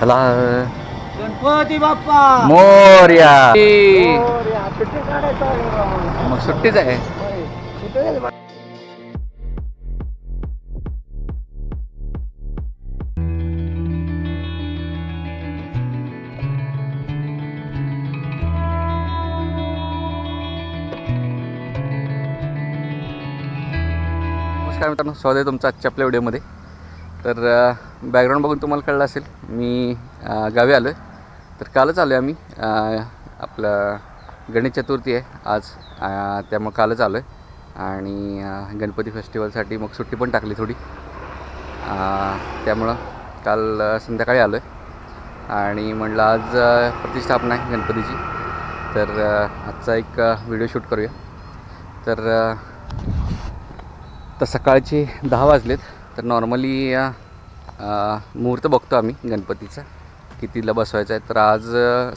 चला. गणपती बाप्पा! मोर्या. मग सुट्टीच आहे. नमस्कार मित्रांनो स्वागत आहे तुमचं आजच्या आपल्या व्हिडिओमध्ये. तर बॅकग्राऊंड बघून तुम्हाला कळलं असेल. मी गावी आलो आहे तर कालच आलो आहे आम्ही आपलं गणेश चतुर्थी आहे आज. त्यामुळं कालच आलो आहे आणि गणपती फेस्टिवलसाठी मग सुट्टी पण टाकली थोडी. त्यामुळं काल संध्याकाळी आलो आहे आणि म्हटलं आज प्रतिष्ठापना आहे गणपतीची. तर आजचा एक व्हिडिओ शूट करूया. तर तर सकाळचे दहा वाजलेत. तर नॉर्मली मुहूर्त बघतो आम्ही गणपतीचा. कितीला बसवायचा आहे तर आज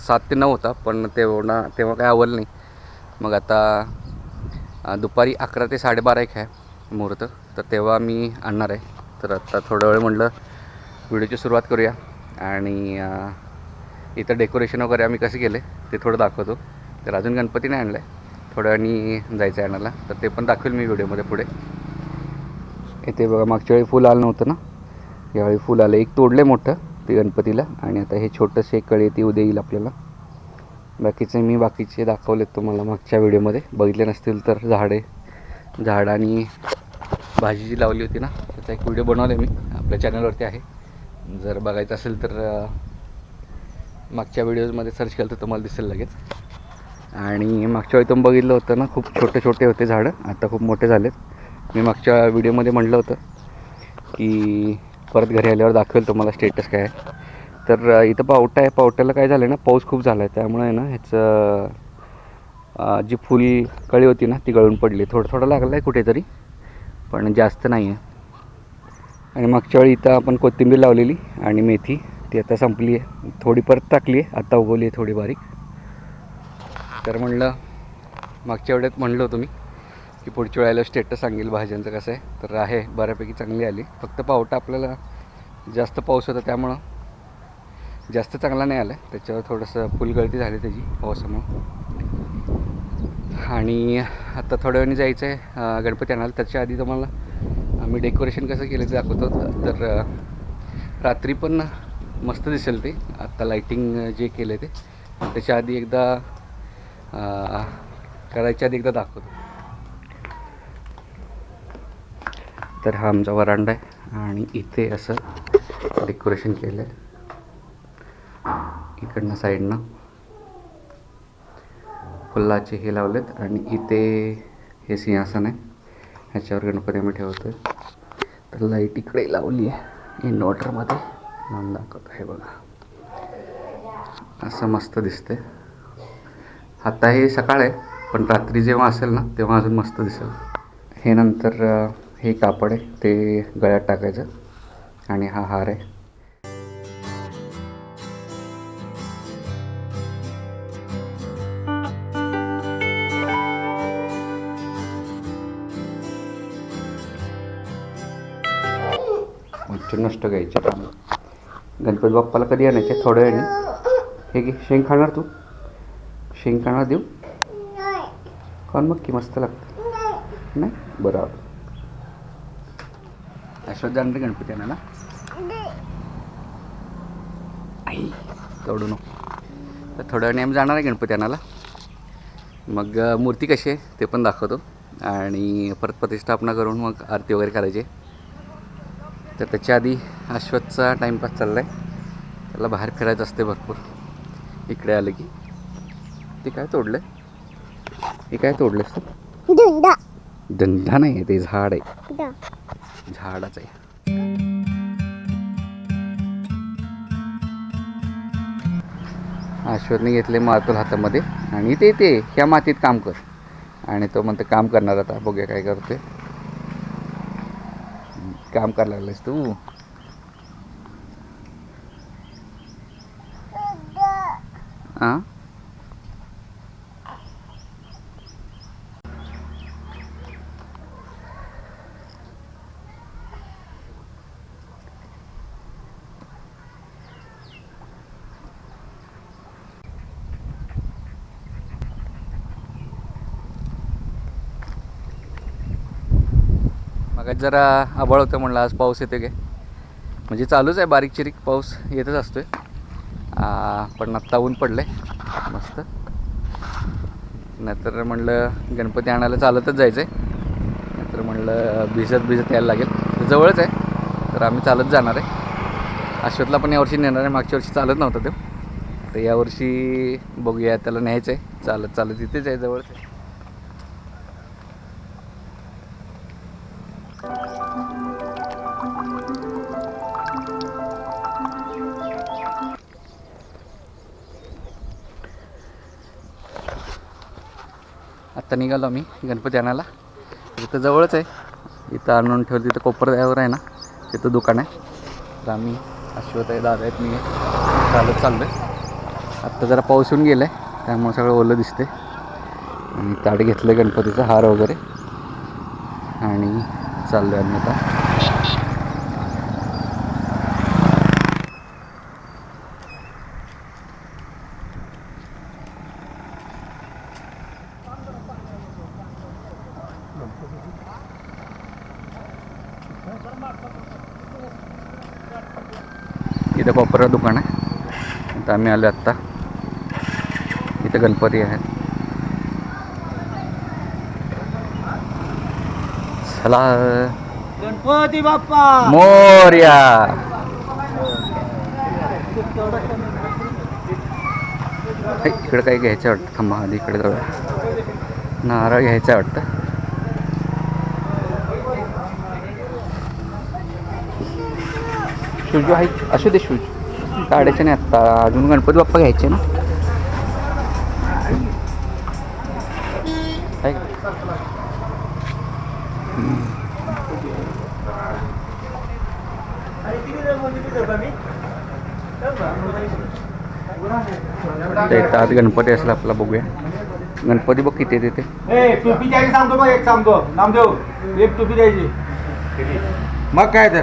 सात ते नऊ होता पण तेवढा तेव्हा काय आवडलं नाही. मग आता दुपारी अकरा ते साडेबारा एक आहे मुहूर्त. तर तेव्हा मी आणणार आहे. तर आता थोडा वेळ म्हटलं व्हिडिओची सुरुवात करूया. आणि इथं डेकोरेशन वगैरे आम्ही कसे केले ते थोडं दाखवतो. तर अजून गणपती नाही आणलं आहे थोड्या वेळी जायचं आहे आणायला. तर ते पण दाखवेल मी व्हिडिओमध्ये पुढे. इथे बघा मागच्या वेळी फुल आलं नव्हतं ना? यावेळी फुल आलं एक तोडले मोठं ते गणपतीला. आणि आता हे छोटंसं एक कळी ती उद्या येईल आपल्याला. बाकीचे मी बाकीचे दाखवलेत तुम्हाला मागच्या व्हिडिओमध्ये. बघितले नसतील तर झाडे झाड आणि भाजी जी लावली होती ना त्याचा एक व्हिडिओ बनवला मी. आपल्या चॅनलवरती आहे. जर बघायचं असेल तर मागच्या व्हिडिओजमध्ये सर्च केलं तर तुम्हाला दिसेल लगेच. आणि मागच्या वेळी तुम्ही बघितलं होतं ना खूप छोटे छोटे होते झाडं. आता खूप मोठे झालेत. मी मागच्या व्हिडिओमध्ये म्हटलं होतं की परत घरी आल्यावर दाखवेल तुम्हाला स्टेटस काय तर इथं पावटा आहे. पावट्याला काय झालं आहे ना पाऊस खूप झाला आहे त्यामुळे ना ह्याचं जी फुल कळी होती ना ती गळून पडली. थोडं थोडं लागलं आहे कुठेतरी पण जास्त नाही आहे आणि मागच्या वेळी इथं आपण कोथिंबीर लावलेली आणि मेथी ती आता संपली आहे थोडी परत टाकली आहे आता उगवली आहे थोडी बारीक. तर म्हणलं मागच्या वेळेत म्हणलं होतं मी की पुढच्या वेळेला स्टेटस सांगेल भाज्यांचं कसं आहे. तर आहे बऱ्यापैकी चांगली आली. फक्त पावटा आपल्याला जास्त पाऊस होता त्यामुळं जास्त चांगला नाही आला. त्याच्यावर थोडंसं फुलगळती झाली त्याची पावसामुळं. आणि आता थोड्या वेळाने जायचं आहे गणपती आणायला. त्याच्या आधी तुम्हाला आम्ही डेकोरेशन कसं केलं ते दाखवतो. तर रात्री पण मस्त दिसेल ते. आत्ता लाईटिंग जे केलं ते. त्याच्या आधी एकदा करायच्या आधी एकदा दाखवतो. तर हा आमचा वरांडा आहे आणि इथे असं डेकोरेशन केलं आहे इकडनं साईडनं फुलाचे हे लावलेत आणि इथे हे सिंहासन आहे. ह्याच्यावर गणपती आम्ही ठेवतो तर लाइट इकडे लावली आहे इन्व्हर्टरमध्ये. म्हणून दाखवतो हे बघा. असं मस्त दिसतंय. आता हे सकाळ आहे पण रात्री जेव्हा असेल ना तेव्हा अजून मस्त दिसेल. हे नंतर हे कापड आहे ते गळ्यात टाकायचं आणि हा हार आहे. नष्ट घ्यायचे गणपती बाप्पाला कधी आणायचे? थोड्या वेळाने. हे घे शेंग खाणार तू? शेंग खाणार देऊ? खाऊन मग की मस्त लागतं. नाही? बरं अश्वत जाणार रे गणपती आणायला? आई तेवढं नको. तर थोड्या वेळाने आम्ही जाणार आहे गणपती आणायला. मग मूर्ती कशी आहे ते पण दाखवतो. आणि परत प्रतिष्ठापना करून मग आरती वगैरे करायची तर त्याच्या आधी अश्वतचा टाईमपास चालला आहे त्याला बाहेर फिरायचं असते भरपूर. इकडे आलं की. ते काय तोडलं हे काय तोडलंस तू दुंडा नाही आहे ते झाड आहे. झाडाचं आहे. अश्वतने घेतले मातुल हातामध्ये आणि ते ते ह्या मातीत काम कर. आणि तो म्हणतो काम करणार आता बघूया काय करते काम करायला लागलेस तू. हां मग जरा आभाळ होतं म्हणलं आज पाऊस येते गे म्हणजे चालूच आहे बारीक चिरीक पाऊस येतच असतो आहे पण आत्ता ऊन पडलं आहे मस्त. नाहीतर म्हणलं गणपती आणायला चालतच जायचं आहे नाहीतर म्हणलं भिजत भिजत यायला लागेल. ते जवळच आहे तर आम्ही चालत जाणार आहे. अश्वतला पण यावर्षी नेणार आहे मागच्या वर्षी चालत नव्हता तो. तर यावर्षी बघूया त्याला न्यायचं आहे चालत चालत इथेच आहे जवळच आहे. आत्ता निघालो आम्ही गणपती आणायला. इथं जवळच आहे. इथं आणून ठेवलं तिथं कोपरद्यावर आहे ना तिथं दुकान आहे. तर आम्ही अश्वत आहे दादा आहेत मी चालत चाललो आहे आत्ता जरा पाऊस येऊन गेला आहे त्यामुळे सगळं ओलं दिसते आणि ताट घेतलं गणपतीचा हार वगैरे. आणि चाललो आहे आम्ही आता. इथं कॉपरचं दुकान आहे. इथं आम्ही आलो आत्ता. इथं गणपती आहेत चला. गणपती बाप्पा! मोर्या! इकडं काही घ्यायचं वाटतं. थांबा आधी इकडे जाऊया. नारळ घ्यायचं वाटतं. शूज आहे असू दे शूज. काढायचे नाही आत्ता अजून गणपती बाप्पा घ्यायचे ना. आहे का? आज गणपती असला आपला बघूया. गणपती बघ किती येते टोपी द्यायची सांगतो बघ एक सांगतो. नामदेव एक टोपी द्यायची. मग काय तर.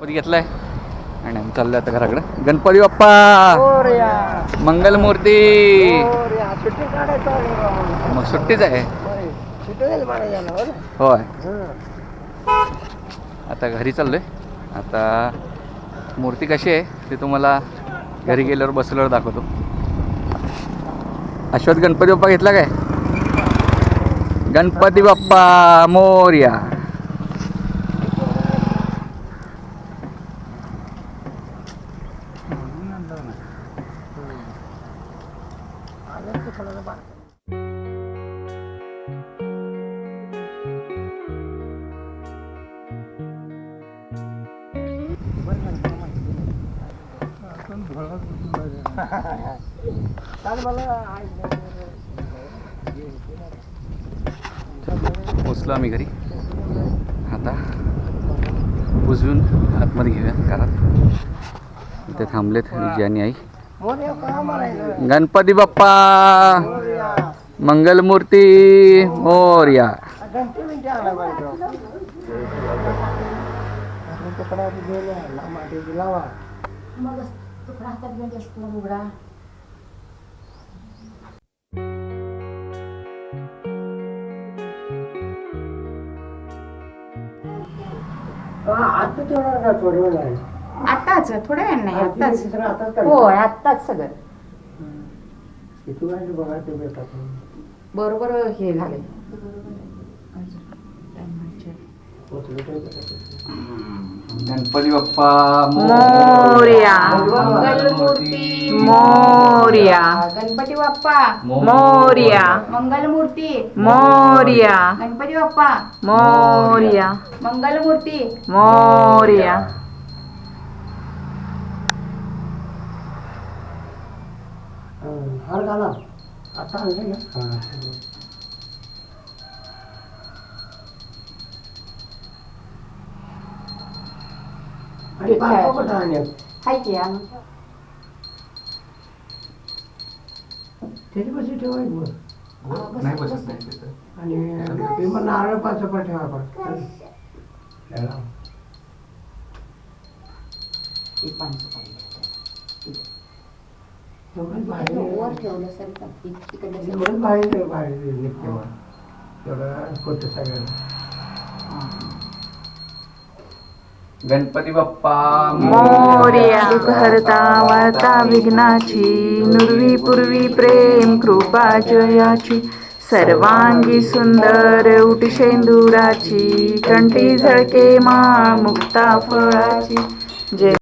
गणपती घेतलाय. आणि आम्ही चाललोय आता घराकडे. गणपती बाप्पा! मंगलमूर्ती. मग सुट्टीच आहे. होय. आता घरी चाललोय. आता मूर्ती कशी आहे ते तुम्हाला घरी गेल्यावर बसल्यावर दाखवतो. अश्वत गणपती बाप्पा घेतला काय? गणपती बाप्पा! मोर्या! पोचलो आम्ही घरी. आता उजवून आतमध्ये घेऊया घरात. ते थांबलेत विजय आणि आई. गणपती बाप्पा! मंगलमूर्ती मोर्या. घंटी तुकडा लावा. आता का थोडं वेळ आहे आताच थोड्या वेळ नाही आधी आताच तिसरं आताच करायचं. होय आताच सगळं. किती बघा ते भेटतात बरोबर हे झाले. गणपती बाप्पा मोरया. मंगलमूर्ती मोर्या गणपती बाप्पा मोर्या मंगलमूर्ती मोर्या गणपती बाप्पा मोर्या मंगलमूर्ती मोर्या हं, हार घाला आता आणले ना आणि बारका पण आणण्यात. हाय की आणून. त्याची कशी ठेवायची मग नाही बसत नाही तिथं. आणि ते मग नारळ पाच रुपये ठेवा पण त्याला. ही पानसं पाहिजे. तेवढंच वर बाहेर ठेवलं सर का? इ- इकडलं सर. तेवढंच बाहेर बाहेर निघते मग तेवढं होतं सगळ्यांना गणपती बाप्पा मोर्या हरता वार्ता विघ्नाची नुर्वी पूर्वी प्रेम कृपा जयाची सर्वांगी सुंदर उटी शेंदुराची कंठी झळके मा मुक्ता फळाची. जय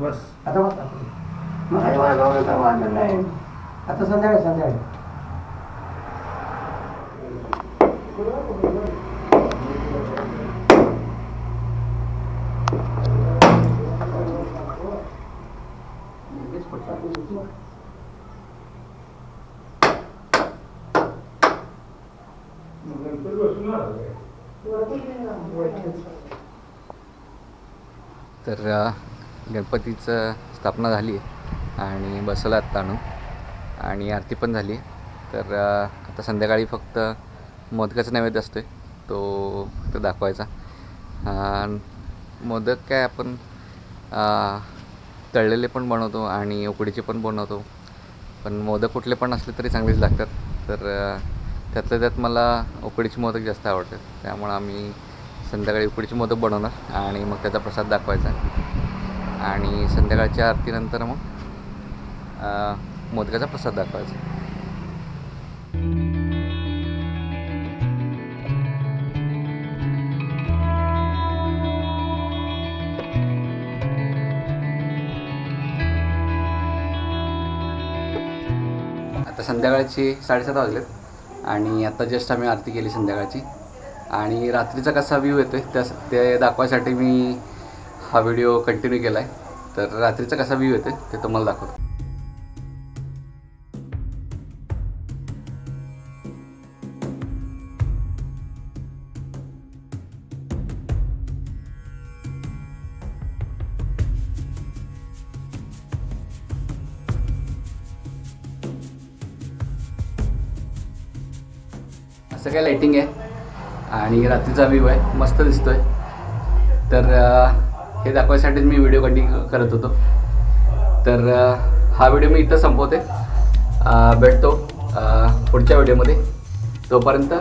आता बस. आता बघा मग काही वाजवलं नाही आता संध्याकाळी संध्याकाळी. तर गणपतीचं स्थापना झाली आहे आणि बसवला आत्ता आणून. आणि आरती पण झाली आहे. तर आता संध्याकाळी फक्त मोदकाचा नैवेद्य असतो आहे तो फक्त दाखवायचा. मोदक काय आपण तळलेले पण बनवतो आणि उकडीचे पण बनवतो. पण मोदक कुठले पण असले तरी चांगलेच लागतात. तर त्यातल्या त्यात मला उकडीचे मोदक जास्त आवडतात. त्यामुळं आम्ही संध्याकाळी उकडीचे मोदक बनवणार आणि मग त्याचा प्रसाद दाखवायचा. आणि संध्याकाळच्या आरतीनंतर मग मोदकाचा प्रसाद दाखवायचा. आता संध्याकाळची साडेसात वाजलेत आणि आता जस्ट आम्ही आरती केली संध्याकाळची. आणि रात्रीचा कसा व्ह्यू येतो आहे त्या ते दाखवायसाठी मी हा व्हिडिओ कंटिन्यू केला आहे तर रात्रीचा कसा व्ह्यू येते ते तुम्हाला दाखवतो. असं काय लाईटिंग आहे. आणि रात्रीचा व्ह्यू आहे मस्त दिसतोय. तर हे दाखवायसाठीच मी व्हिडिओ कंटिन्यू करत होतो. तर हा व्हिडिओ मी इथं संपवते. भेटतो पुढच्या व्हिडिओमध्ये तोपर्यंत